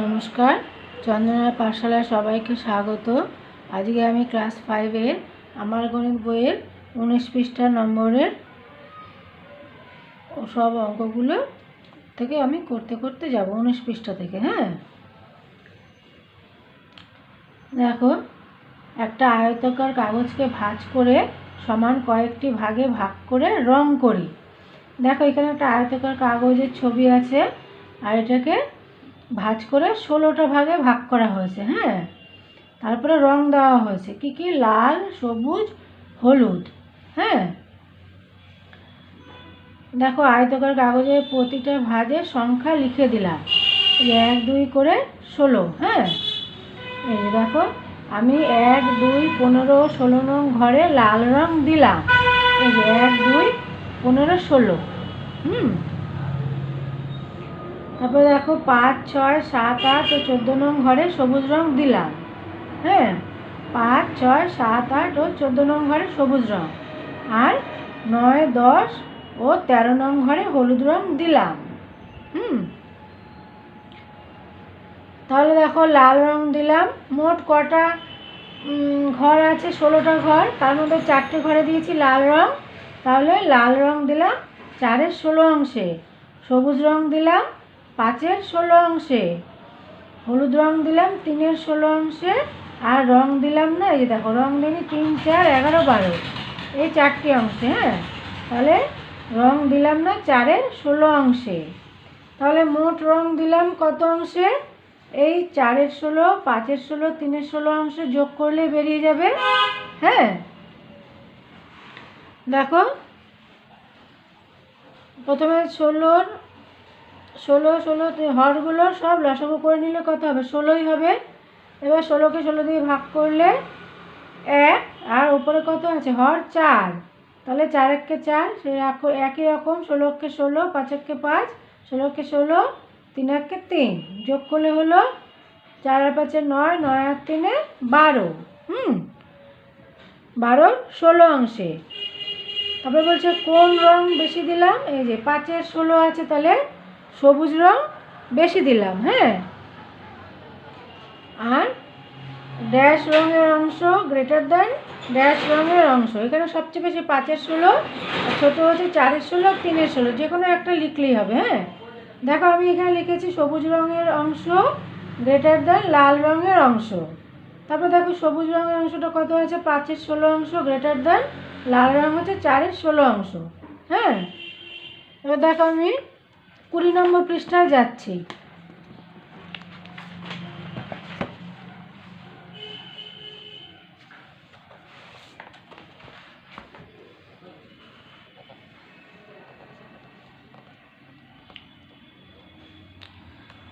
নমস্কার, চন্দনা পাঠশালায় সবাইকে স্বাগত। আজকে আমি ক্লাস ফাইভের আমার গণিত বইয়ের উনিশ পৃষ্ঠা নম্বরের সব অঙ্কগুলো থেকে আমি করতে করতে যাব, উনিশ পৃষ্ঠা থেকে হ্যাঁ? দেখো, একটা আয়তকার কাগজকে ভাঁজ করে সমান কয়েকটি ভাগে ভাগ করে রং করি। দেখো, এখানে একটা আয়তকার কাগজের ছবি আছে, আর এটাকে ভাঁজ করে ষোলোটা ভাগে ভাগ করা হয়েছে হ্যাঁ? তারপরে রং দেওয়া হয়েছে। কি কি? লাল, সবুজ, হলুদ হ্যাঁ? দেখো, আয়তকার কাগজে প্রতিটা ভাজের সংখ্যা লিখে দিলাম। এক, দুই করে ষোলো হ্যাঁ? এই যে দেখো, আমি এক, দুই, পনেরো, ষোলো নং ঘরে লাল রং দিলাম। এই যে এক, দুই, পনেরো, ষোলো, হুম? তারপরে দেখো পাঁচ, ছয়, সাত, আট ও চোদ্দ নং ঘরে সবুজ রং দিলাম। হ্যাঁ? পাঁচ, ছয়, সাত, আট ও চোদ্দ নং ঘরে সবুজ রং। আর নয়, দশ ও তেরো নং ঘরে হলুদ রং দিলাম। হুম? তাহলে দেখো লাল রং দিলাম। মোট কটা ঘর আছে? ষোলোটা ঘর। তার মধ্যে চারটে ঘরে দিয়েছি লাল রং। তাহলে লাল রং দিলাম চারের ষোলো অংশে। সবুজ রং দিলাম পাঁচের ষোলো অংশে। হলুদ রং দিলাম, তিনের ষোলো অংশে, আর রং দিলাম না, এই যে দেখো, রং দিনি তিন, চার, এগারো, বারো। এই চারটি অংশে হ্যাঁ? তাহলে রং দিলাম না, চারের ষোলো অংশে। তাহলে মোট রং দিলাম কত অংশে? এই চারের ষোলো, পাঁচের ষোলো, তিনের ষোলো অংশে যোগ করলে বেরিয়ে যাবে হ্যাঁ? দেখো, প্রথমে ষোলোর ষোলো ষোলো হরগুলো সব লসাগু করে নিলে কত হবে? ষোলোই হবে। এবার ষোলোকে ষোলো দিয়ে ভাগ করলে এক, আর উপরে কত আছে? হর চার। তাহলে চার এককে চার, সে একই রকম ষোলোকে ষোলো, পাঁচ এককে পাঁচ ষোলোকে ষোলো, তিন এককে তিন। যোগ করলে হলো চার আর পাঁচে নয় নয় আর তিনে বারো। হুম? বারো ষোলো অংশে। তারপরে বলছে কোন রং বেশি দিলাম? এই যে পাঁচের ষোলো আছে তাহলে সবুজ রং বেশি দিলাম হ্যাঁ? আর ড্যাশ রঙের অংশ গ্রেটার দ্যান ড্যাশ রঙের অংশ। এখানে সবচেয়ে বেশি পাঁচের ষোলো ছোটো হচ্ছে চারের ষোলো, তিনের ষোলো। যে কোনো একটা লিখলেই হবে হ্যাঁ? দেখো, আমি এখানে লিখেছি সবুজ রঙের অংশ গ্রেটার দ্যান লাল রঙের অংশ। তারপর দেখো, সবুজ রঙের অংশটা কত আছে পাঁচের ষোলো অংশ গ্রেটার দ্যান লাল রং হচ্ছে চারের ষোলো অংশ হ্যাঁ? এবার দেখো আমি কুড়ি নম্বর পৃষ্ঠায় যাচ্ছি।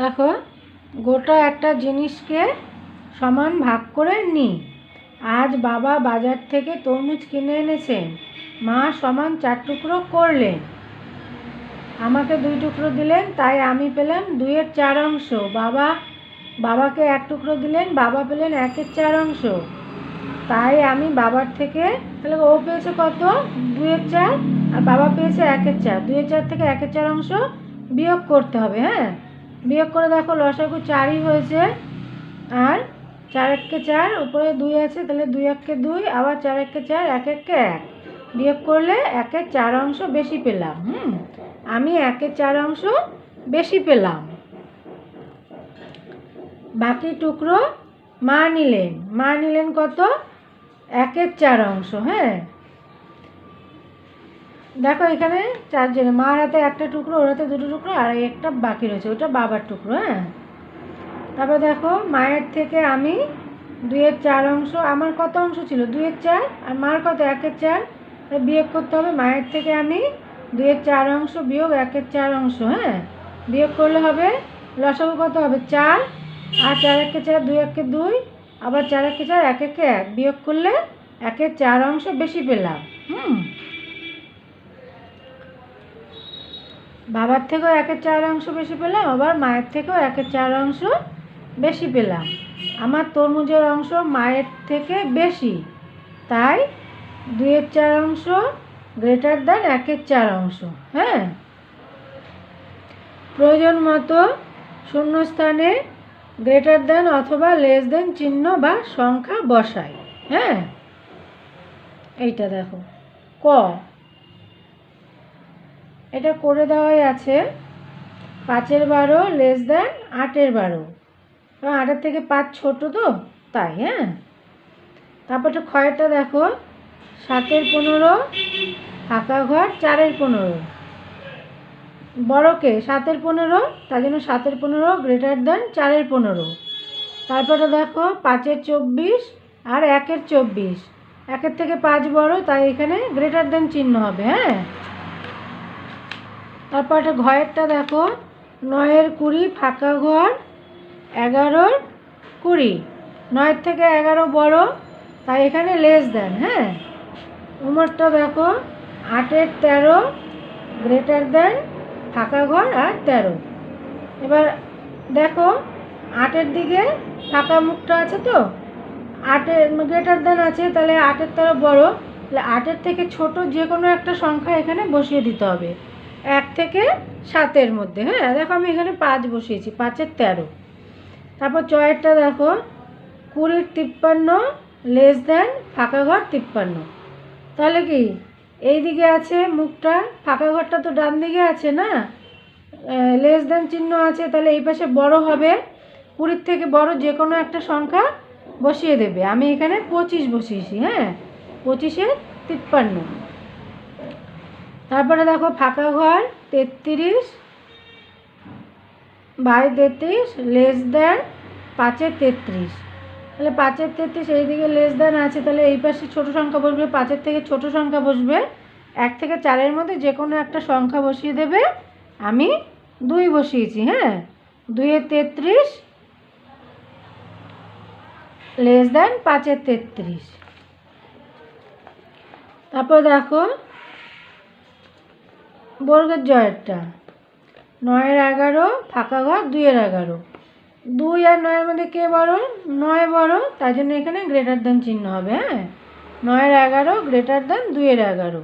দেখো, গোটা একটা জিনিসকে সমান ভাগ করে নিই আজ বাবা বাজার থেকে তরমুজ কিনে এনেছেন মা সমান চার টুকরো করলেন। আমাকে দুই টুকরো দিলেন, তাই আমি পেলাম দুইয়ের চার অংশ। বাবা, বাবাকে এক টুকরো দিলেন, বাবা পেলেন একের চার অংশ। তাই আমি বাবার থেকে, তাহলে ও পেয়েছে কত? দুইয়ের চার, আর বাবা পেয়েছে একের চার। দুইয়ের চার থেকে একের চার অংশ বিয়োগ করতে হবে হ্যাঁ? বিয়োগ করে দেখো, লসাগু চারই হয়েছে, আর চার এককে চার, উপরে দুই আছে, তাহলে দুই এককে দুই, আবার চার এককে চার, এক এককে এক। বিয়োগ করলে একের চার অংশ বেশি পেলাম, হুম? আমি একের চার অংশ বেশি পেলাম। বাকি টুকরো মা নিলেন। মা নিলেন কত? একের চার অংশ হ্যাঁ? দেখো এখানে চারজনে মার হাতে একটা টুকরো, ওর হাতে দুটো টুকরো, আর একটা বাকি রয়েছে, ওটা বাবার টুকরো হ্যাঁ? তারপর দেখো মায়ের থেকে আমি দুইয়ের চার অংশ, আমার কত অংশ ছিল? দুইয়ের চার, আর মার কত? একের চার। তাই বিয়োগ করতে হবে। মায়ের থেকে আমি দুয়ের চার অংশ বিয়োগ, একের চার অংশ হ্যাঁ? বিয়োগ করলে হবে, লসাগু কত হবে? চার। আর চার একে চার, দুই একে দুই। আবার চার একে চার, এক একে এক। বিয়োগ করলে একের চার অংশ বেশি পেলাম, হুম? বাবার থেকেও একের চার অংশ বেশি পেলাম, আবার মায়ের থেকেও একের চার অংশ বেশি পেলাম। আমার তরমুজের অংশ মায়ের থেকে বেশি, তাই দুইয়ের চার অংশ গ্রেটার দ্যান একের চার অংশ হ্যাঁ? প্রয়োজন মতো শূন্যস্থানে গ্রেটার দেন অথবা লেস দেন চিহ্ন বা সংখ্যা বসাই হ্যাঁ? এইটা দেখো, ক। এটা করে দেওয়াই আছে পাঁচের বারো লেস দেন আটের বারো। কারণ আটের থেকে পাঁচ ছোট তো, তাই হ্যাঁ? তারপরটা ক্ষয়টা দেখো সাতের পনেরো ফাঁকা ঘর চারের পনেরো। বড়কে সাতের পনেরো, তার জন্য সাতের পনেরো গ্রেটার দেন চারের পনেরো। তারপরে দেখো, পাঁচের চব্বিশ আর একের চব্বিশ। একের থেকে পাঁচ বড়, তাই এখানে গ্রেটার দেন চিহ্ন হবে হ্যাঁ? তারপর একটা ঘরেরটা দেখো, নয়ের কুড়ি, ফাঁকা ঘর এগারোর কুড়ি। নয়ের থেকে এগারো বড়, তাই এখানে লেস দেন হ্যাঁ? উমরটা দেখো, আটের তেরো গ্রেটার দেন ফাঁকা ঘর আর তেরো। এবার দেখো, আটের দিকে ফাঁকা মুখটা আছে তো? আটের গ্রেটার দেন আছে, তাহলে আটের তেরো বড়। তাহলে আটের থেকে ছোট যে কোনো একটা সংখ্যা এখানে বসিয়ে দিতে হবে। এক থেকে সাতের মধ্যে হ্যাঁ? দেখো আমি এখানে পাঁচ বসিয়েছি, পাঁচের তেরো। তারপর চয়েরটা দেখো, কুড়ির তিপ্পান্ন লেস দেন ফাঁকা ঘর তিপ্পান্ন। তাহলে কি? এই দিকে আছে মুখটা, ফাঁকা ঘরটা তো ডান দিকে আছে না? লেস দেন চিহ্ন আছে, তাহলে এই পাশে বড় হবে। কুড়ির থেকে বড় যে কোনো একটা সংখ্যা বসিয়ে দেবে। আমি এখানে পঁচিশ বসিয়েছি হ্যাঁ? পঁচিশে তিপ্পান্ন। তারপরে দেখো ফাঁকা ঘর, তেত্রিশ বাই তেত্রিশ, লেস দেন পাঁচের তেত্রিশ। তাহলে পাঁচের তেত্রিশ এইদিকে লেস দেন আছে, তাহলে এই পাশে ছোটো সংখ্যা বসবে, পাঁচের থেকে ছোট সংখ্যা বসবে। এক থেকে চারের মধ্যে যে কোনো একটা সংখ্যা বসিয়ে দেবে। আমি দুই বসিয়েছি হ্যাঁ? দুইয়ের তেত্রিশ লেস দেন পাঁচের তেত্রিশ। তারপর দেখো, বর্গের জয়েরটা, নয়ের এগারো, ফাঁকা ঘর দুইয়ের এগারো। দুই আর নয়ের মধ্যে কে বড়? নয় বড় তাই জন্য এখানে গ্রেটার দেন চিহ্ন হবে হ্যাঁ? নয়ের এগারো গ্রেটার দেন দুইয়ের এগারো।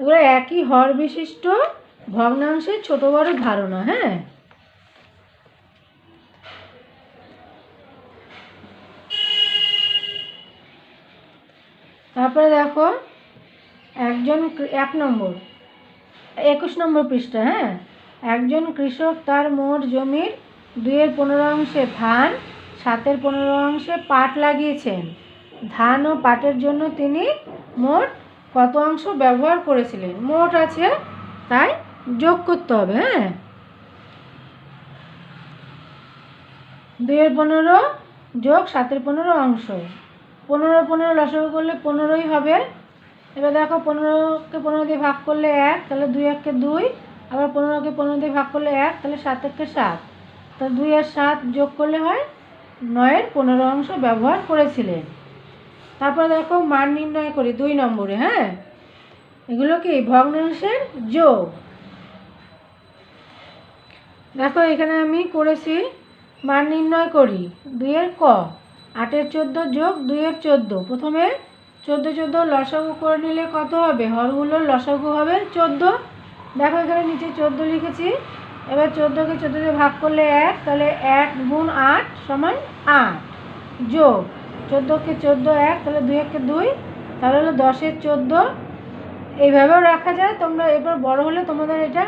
এগুলো একই হর বিশিষ্ট, ভগ্নাংশের ছোট বড় ধারণা হ্যাঁ? তারপরে দেখো, একজন এক নম্বর, একুশ নম্বর পৃষ্ঠা হ্যাঁ? একজন কৃষক তার মোট জমির দুইয়ের পনেরো অংশে ধান, সাতের পনেরো অংশে পাট লাগিয়েছেন। ধান ও পাটের জন্য তিনি মোট কত অংশ ব্যবহার করেছিলেন? মোট আছে, তাই যোগ করতে হবে হ্যাঁ? দুইয়ের পনেরো যোগ সাতের পনেরো অংশ। পনেরো পনেরো লসাগু করলে পনেরোই হবে। এবার দেখো পনেরোকে পনেরো দিয়ে ভাগ করলে এক, তাহলে দুই এককে দুই। আবার পনেরোকে পনেরো দিয়ে ভাগ করলে এক, তাহলে সাত এককে সাত। তাহলে দুই আর সাত যোগ করলে হয় নয়ের পনেরো অংশ ব্যবহার করেছিলেন তারপরে দেখো মান নির্ণয় করি, দুই নম্বরে হ্যাঁ? এগুলো কি ভগ্নাংশের যোগ? দেখো এখানে আমি করেছি, মান নির্ণয় করি, দুইয়ের ক, আটের চোদ্দ যোগ দুইয়ের চোদ্দ। প্রথমে চোদ্দ চোদ্দ লসাগু করে নিলে কত হবে? হরগুলোর লসাগু হবে চোদ্দ। দেখো এখানে নিচে চোদ্দ লিখেছি এবার চোদ্দোকে চোদ্দ দিয়ে ভাগ করলে এক, তাহলে এক গুণ আট সমান আট। যোগ চোদ্দোকে চোদ্দ এক, তাহলে দুই একে দুই, তাহলে হলো দশের চোদ্দ। এইভাবেও রাখা যায়, তোমরা এবার বড় হলে তোমাদের এটা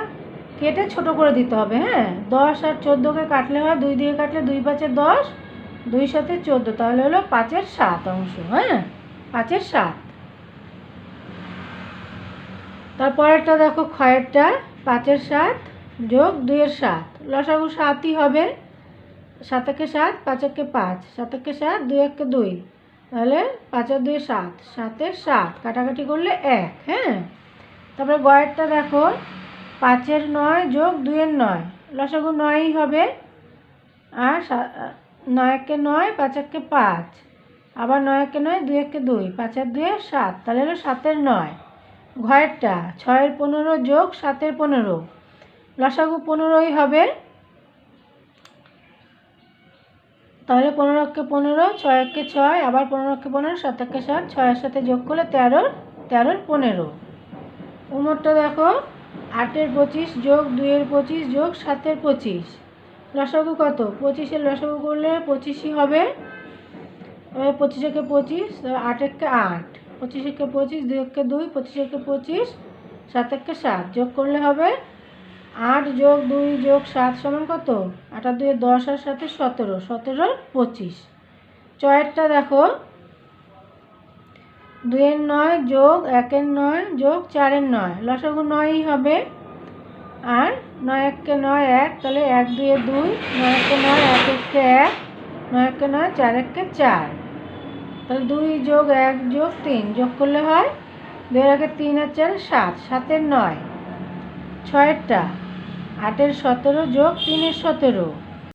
কেটে ছোট করে দিতে হবে হ্যাঁ? দশ আর চোদ্দোকে কাটলে হয়, দুই দিয়ে কাটলে দুই পাঁচের দশ, দুই সাথে চোদ্দ, তাহলে হলো পাঁচের সাত অংশ হ্যাঁ? পাঁচের সাত। তারপরেরটা দেখো ক্ষয়েরটা, পাঁচের সাত যোগ দুইয়ের সাত। লসাগু সাতই হবে। সাতকে সাত পাঁচকে পাঁচ। সাতকে সাত দুই এককে দুই। তাহলে পাঁচের দুই সাত। সাতের সাত। কাটাকাটি করলে এক হ্যাঁ? তারপরে গয়েরটা দেখো। পাঁচের নয় যোগ দুইয়ের নয়। লসাগু নয়ই হবে। আর সা- নয় একে পাঁচ। একে পাঁচ আবার নয় একে নয় দুই। একে দুই পাঁচের দুয়ে সাত। তাহলে হলো সাতের নয়। ঘয়েরটা ছয়ের পনেরো যোগ সাতের পনেরো। লসাগু পনেরোই হবে। তাহলে পনেরো একে পনেরো, ছয় একে ছয়, আবার পনেরো একে পনেরো, সাত একে সাত ছয়ের সাথে যোগ করলে তেরোর তেরোর পনেরো। উমরটা দেখো আটের পঁচিশ যোগ দুইয়ের পঁচিশ যোগ সাতের পঁচিশ। লসাগু কত? পঁচিশের লসাগু করলে পঁচিশই হবে। এবার পঁচিশ একে পঁচিশ আট একে আট। পঁচিশ একে পঁচিশ, দুই একে দুই, পঁচিশ একে পঁচিশ, সাত একে সাত। যোগ করলে হবে আট যোগ দুই যোগ সাত সমান কত? আট আর দুই দশ আর সাথে সতেরো সতেরো পঁচিশ। ছয়েরটা দেখো। দুইয়ের নয় যোগ একের নয় যোগ চারের নয়। লসাগু নয়ই হবে। আর নয় এককে নয় এক, তাহলে এক দুয়ে দুই, নয় একে নয় এক এককে এক, নয় একে নয় চার এককে চার। তাহলে দুই যোগ এক যোগ তিন, যোগ করলে হয় দুই আগে তিন আর চার সাত, সাতের নয়। ছয়েরটা আটের সতেরো যোগ তিনের সতেরো।